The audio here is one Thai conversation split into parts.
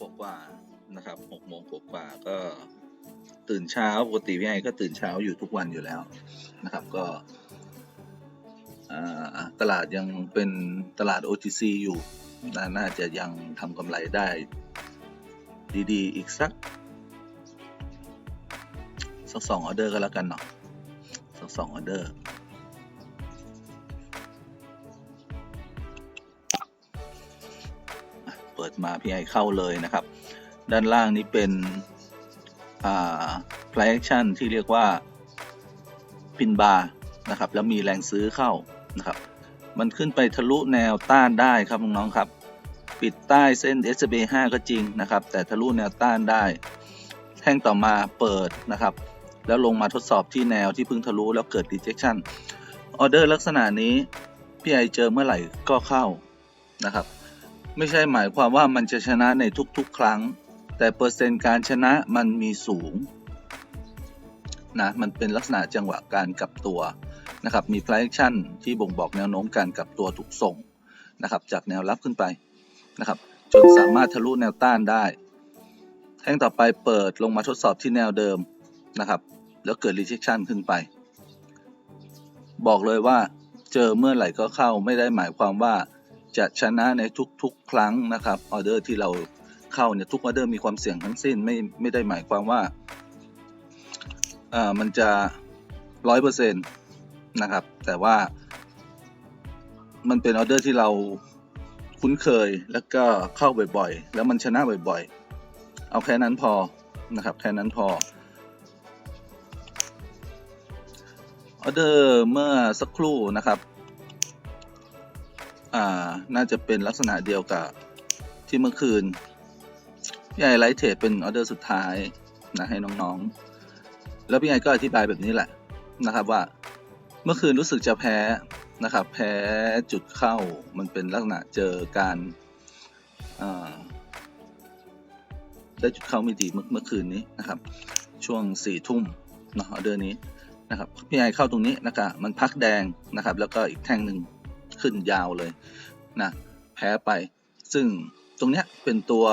กว่าๆนะครับหกโมงกว่าๆก็ตื่นเช้าปกติพี่ไอก็ตื่นเช้าอยู่ทุกวันอยู่แล้วนะครับก็ตลาดยังเป็นตลาด OTC อยู่น,น่าจะยังทำกำไรได้ ดีๆ อีกสัก สักสองออเดอร์ก็แล้วกันเนาะสักสองออเดอร์ ปิดมาพี่ไอเข้าเลยนะครับ ด้านล่างนี้เป็นอ่า play action ที่เรียกว่าพินบาร์นะครับ แล้วมีแรงซื้อเข้านะครับ มันขึ้นไปทะลุแนวต้านได้ครับน้องๆครับ ปิดใต้เส้น SB 5ก็จริงนะครับ แต่ทะลุแนวต้านได้ แท่งต่อมาเปิดนะครับ แล้วลงมาทดสอบที่แนวที่เพิ่งทะลุแล้วเกิด rejection ออเดอร์ลักษณะนี้พี่ไอเจอเมื่อไหร่ก็เข้านะครับ ไม่ใช่หมายความว่ามันจะชนะในทุกๆ ครั้ง แต่เปอร์เซ็นต์การชนะมันมีสูงนะมันเป็นลักษณะจังหวะการกลับตัวนะครับมี price action ที่บ่งบอกแนวโน้มการกลับตัวถูกส่งนะครับจากแนวรับขึ้นไปนะครับจนสามารถทะลุแนวต้านได้แท่งต่อไปเปิดลงมาทดสอบที่แนวเดิมนะครับแล้วเกิด rejection ขึ้นไป บอกเลยว่าเจอเมื่อไหร่ก็เข้าไม่ได้หมายความว่า จะชนะในทุกๆ ครั้งนะครับออเดอร์ที่เราเข้าเนี่ยทุกออเดอร์มีความเสี่ยงทั้งสิ้นไม่ไม่ได้หมายความว่าอ่ามันจะร้อยเปอร์เซ็นต์นะครับ แต่ว่า มันเป็นออเดอร์ที่เราคุ้นเคยแล้วก็เข้าบ่อยๆ แล้วมันชนะบ่อยๆ เอาแค่นั้นพอนะครับ แค่นั้นพอออเดอร์เมื่อสักครู่นะครับ อ่า น่าจะเป็นลักษณะเดียวกับที่เมื่อคืนพี่ไอไลท์เทรดเป็นออเดอร์สุดท้ายนะให้น้องๆ แล้วพี่ไอก็อธิบายแบบนี้แหละนะครับว่าเมื่อคืนรู้สึกจะแพ้นะครับ แพ้จุดเข้ามันเป็นลักษณะเจอการได้จุดเข้าไม่ดีเมื่อเมื่อคืนนี้นะครับ ช่วงสี่ทุ่มเนาะออเดอร์นี้นะครับพี่ไอเข้าตรงนี้นะครับมันพักแดงนะครับ แล้วก็อีกแท่งหนึ่ง ขึ้นยาวเลยนะแพ้ไป ซึ่งตรงเนี้ยเป็นตัว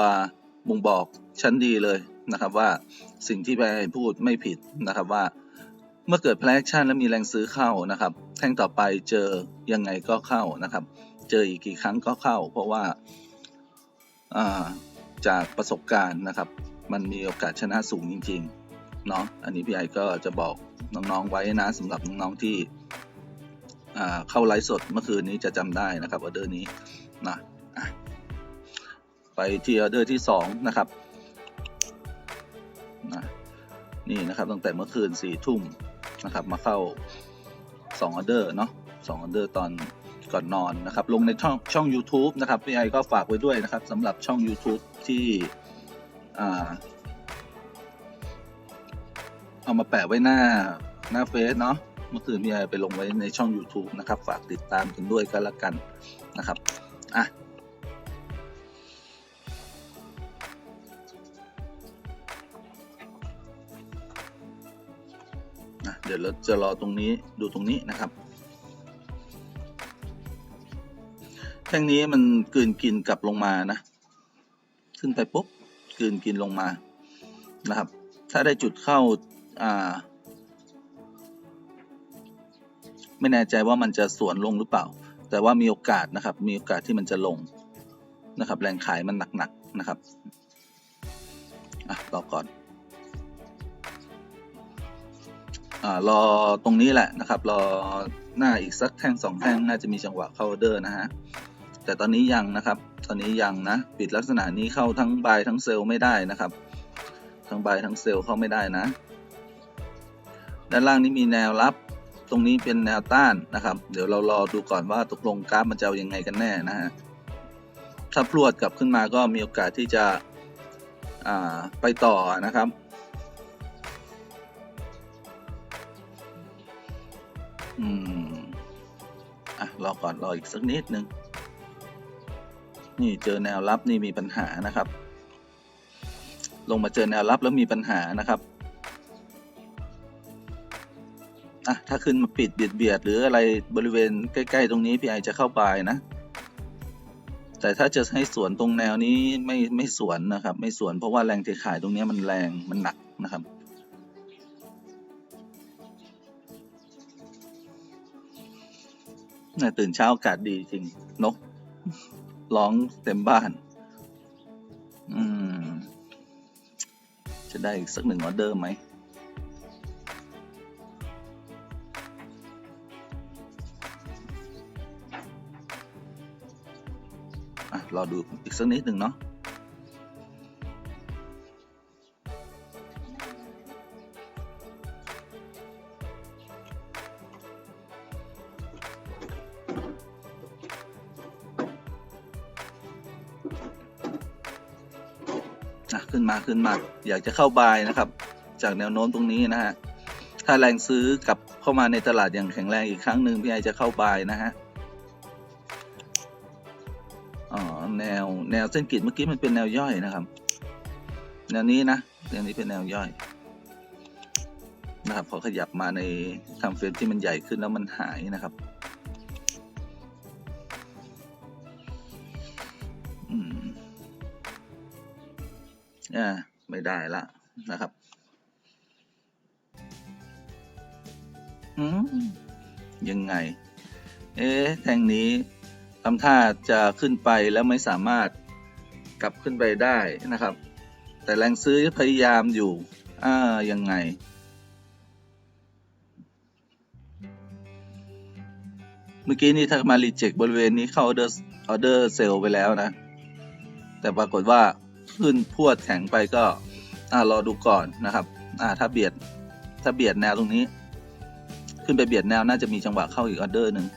บ่งบอกชั้นดีเลยนะครับว่าสิ่งที่พี่ไอพูดไม่ผิดนะครับว่า เมื่อเกิด play action แล้วมีแรงซื้อเข้านะครับ แท่งต่อไปเจอยังไงก็เข้านะครับ เจออีกกี่ครั้งก็เข้า เพราะว่าาจากประสบการณ์นะครับ มันมีโอกาสชนะสูงจริงๆเนาะอันนี้พี่ไอก็จะบอกน้องๆไว้นะสำหรับน้องๆที่ เข้าไลฟ์สดเมื่อคืนนี้จะจำได้นะครับออเดอร์นี้นะไปที่ออเดอร์ที่สองนะครับนะนี่นะครับตั้งแต่เมื่อคืนสี่ทุ่มนะครับมาเข้าสองออเดอร์เนาะสองออเดอร์ตอนก่อนนอนนะครับ ลงในช่องช่อง u t u b e นะครับพี่ไอก็ฝากไว้ด้วยนะครับสำหรับช่อง YouTube ที่อเอามาแปะไว้หน้าหน้าเฟซเนาะ เมื่อคืนพี่ไอไปลงไว้ในช่อง YouTube นะครับ ฝากติดตามกันด้วยกันละกันนะครับอะเดี๋ยวเราจะรอตรงนี้ดูตรงนี้นะครับ แท่งนี้มันกืนกินกลับลงมานะ ขึ้นไปปุ๊บกืนกินลงมานะครับ ถ้าได้จุดเข้าอ่า ไม่แน่ใจว่ามันจะสวนลงหรือเปล่า แต่ว่ามีโอกาสนะครับ มีโอกาสที่มันจะลงนะครับ แรงขายมันหนักๆนะครับอะรอก่อนอ่ารอตรงนี้แหละนะครับ รอหน้าอีกสักแท่งสองแท่งน่าจะมีจังหวะเข้าเดอร์นะฮะแต่ตอนนี้ยังนะครับ ตอนนี้ยังนะปิดลักษณะนี้เข้าทั้งบายทั้งเซลล์ไม่ได้นะครับ ทั้งบายทั้งเซลล์เข้าไม่ได้นะ ด้านล่างนี้มีแนวรับ ตรงนี้เป็นแนวต้านนะครับ เดี๋ยวเรารอดูก่อนว่าตกลงกราฟมันจะอายังไงกันแน่นะฮะถ้าพรวดกลับขึ้นมาก็มีโอกาสที่จะไปต่อนะครับ อืม อะ รอก่อน รออีกสักนิดนึง นี่เจอแนวรับนี่มีปัญหานะครับ ลงมาเจอแนวรับแล้วมีปัญหานะครับ อะถ้าขึ้นมาปิดเบียดเบียดหรืออะไรบริเวณใกล้ ๆ ตรงนี้พี่ไอจะเข้าไปนะ แต่ถ้าจะให้สวนตรงแนวนี้ไม่ไม่สวนนะครับ ไม่สวนเพราะว่าแรงเทขายตรงนี้มันแรงมันหนักนะครับน่าตื่นเช้าอากาศดีจริง นกร้องเต็มบ้าน อืม จะได้อีกสักหนึ่งออเดอร์ไหม รอดูอีกสักนิดหนึ่งเนาะอะขึ้นมาขึ้นมาอยากจะเข้าบายนะครับ จากแนวโน้มตรงนี้นะฮะถ้าแรงซื้อกลับเข้ามาในตลาดอย่างแข็งแรงอีกครั้งหนึ่งพี่ไอจะเข้าบายนะฮะ แนวแนวเส้นกรีดเมื่อกี้มันเป็นแนวย่อยนะครับ แนวนี้นะแนวนี้เป็นแนวย่อยนะครับพอขยับมาในทำเฟรมที่มันใหญ่ขึ้นแล้วมันหายนะครับอืมอ่าไม่ได้ละนะครับอืมยังไง เอ๊ะแทงนี้ ทำท่าจะขึ้นไปแล้วไม่สามารถกลับขึ้นไปได้นะครับ แต่แรงซื้อพยายามอยู่ อ่า ยังไง เมื่อกี้นี่ถ้ามารีเจ็คบริเวณนี้เข้าออเดอร์ออเดอร์เซลไปแล้วนะ แต่ปรากฏว่าขึ้นพวดแข็งไปก็ อ่ารอดูก่อนนะครับ อ่า ถ้าเบียด ถ้าเบียดแนวตรงนี้ ขึ้นไปเบียดแนวน่าจะมีจังหวะเข้าอีกออเดอร์หนึ่ง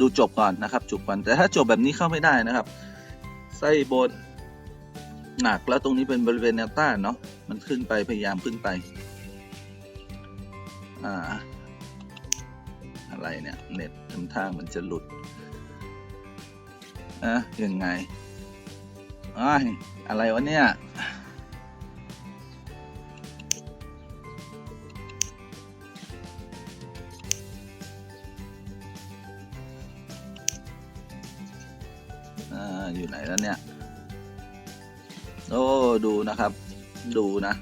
ดูจบก่อนนะครับจบก่อนแต่ถ้าจบแบบนี้เข้าไม่ได้นะครับ ไส้บนหนักแล้วตรงนี้เป็นบริเวณแนวต้านเนาะมันขึ้นไปพยายามขึ้นไปอ่าอะไรเนี่ยเน็ตทำท่ามันจะหลุดอะยังไงอ้ายอะไรวะเนี่ย อยู่ไหนแล้วเนี่ย โอ้ดูนะครับ ดูนะ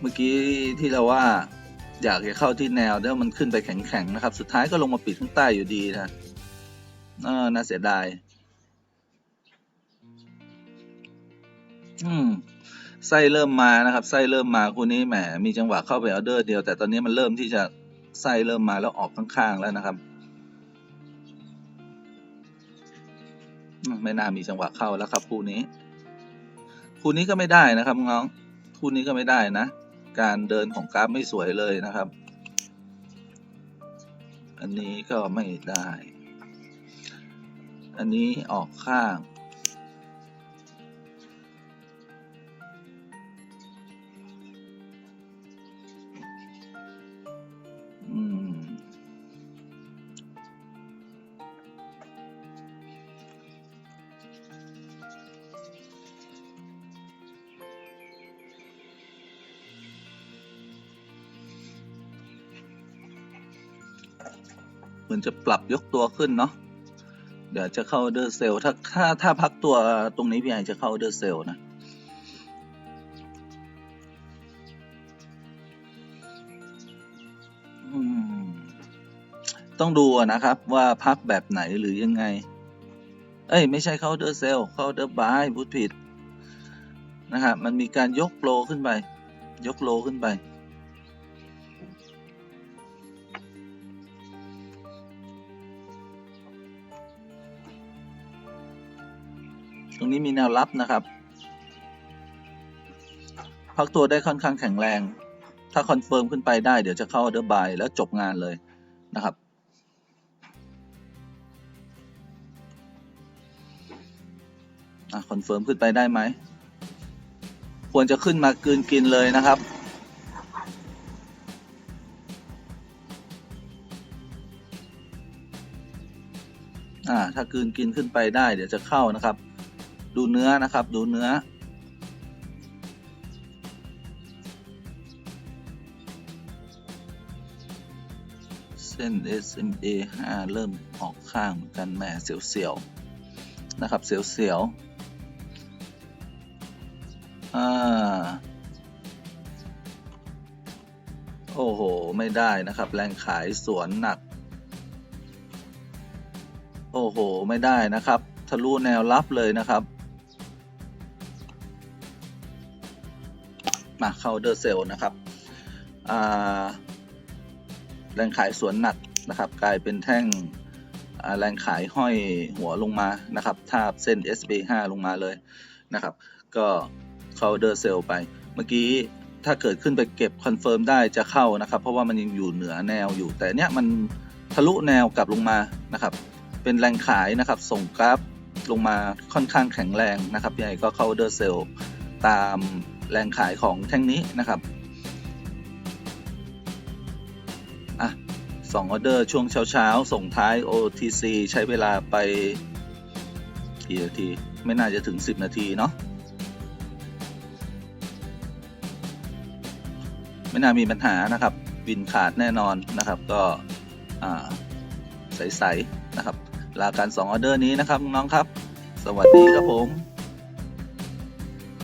เมื่อกี้ที่เราว่า อยากจะเข้าที่แนวแล้วมันขึ้นไปแข็งๆนะครับ สุดท้ายก็ลงมาปิดข้างใต้อยู่ดีนะเออน่าเสียดาย อืมไส้เริ่มมานะครับไส้เริ่มมาคู่นี้แหมมีจังหวะเข้าไปออเดอร์เดียวแต่ตอนนี้มันเริ่มที่จะไส้เริ่มมาแล้วออกข้างๆแล้วนะครับ ไม่น่ามีจังหวะเข้าแล้วครับคู่นี้ คู่นี้ก็ไม่ได้นะครับน้องคู่นี้ก็ไม่ได้นะ การเดินของกราฟไม่สวยเลยนะครับ อันนี้ก็ไม่ได้ อันนี้ออกข้าง เหมือนจะปรับยกตัวขึ้นเนาะเดี๋ยวจะเข้าเดอร์เซลถ้าถ้าถ้าพักตัวตรงนี้พี่ไอจะเข้าเดอร์เซลนะต้องดูนะครับว่าพักแบบไหนหรือยังไง เอ้ย ไม่ใช่เข้าเดอร์เซลเข้าเดอร์บายพูดผิดนะครับมันมีการยกโลขึ้นไป ยกโลขึ้นไป รงนี้มีแนวรับนะครับพักตัวได้ค่อนข้างแข็งแรง ถ้าคอนเฟิร์มขึ้นไปได้เดี๋ยวจะเข้าออเดอร์บายแล้วจบงานเลยนะครับ คอนเฟิร์มขึ้นไปได้ไหม ควรจะขึ้นมากืนกินเลยนะครับ อ่า ถ้ากืนกินขึ้นไปได้เดี๋ยวจะเข้านะครับ ดูเนื้อนะครับ ดูเนื้อ เส้น SMA 5 เริ่มออกข้างเหมือนกันแหมเสียวๆ นะครับ เสียวๆ อ่า โอ้โห ไม่ได้นะครับ แรงขายสวนหนัก โอ้โห ไม่ได้นะครับทะลุแนวรับเลยนะครับ มาเข้าเดอร์เซลนะครับแรงขายสวนหนักนะครับ กลายเป็นแท่งแรงขายห้อยหัวลงมานะครับทาบเส้น SB5 ลงมาเลยนะครับ ก็เข้าเดอร์เซลไปเมื่อกี้ถ้าเกิดขึ้นไปเก็บคอนเฟิร์มได้จะเข้านะครับ เพราะว่ามันยังอยู่เหนือแนวอยู่ แต่เนี้ยมันทะลุแนวกลับลงมานะครับ เป็นแรงขายนะครับ ส่งกราฟลงมาค่อนข้างแข็งแรงนะครับยังไงก็เข้าเดอร์เซลตาม แรงขายของแท่งนี้นะครับอะสองออเดอร์ช่วงเช้าๆ ส่งท้าย OTC ใช้เวลาไปกี่นาทีไม่น่าจะถึง 10 นาทีเนาะไม่น่ามีปัญหานะครับวินขาดแน่นอนนะครับก็ใสๆนะครับลาการ2ออเดอร์นี้นะครับน้องครับ สวัสดีครับผม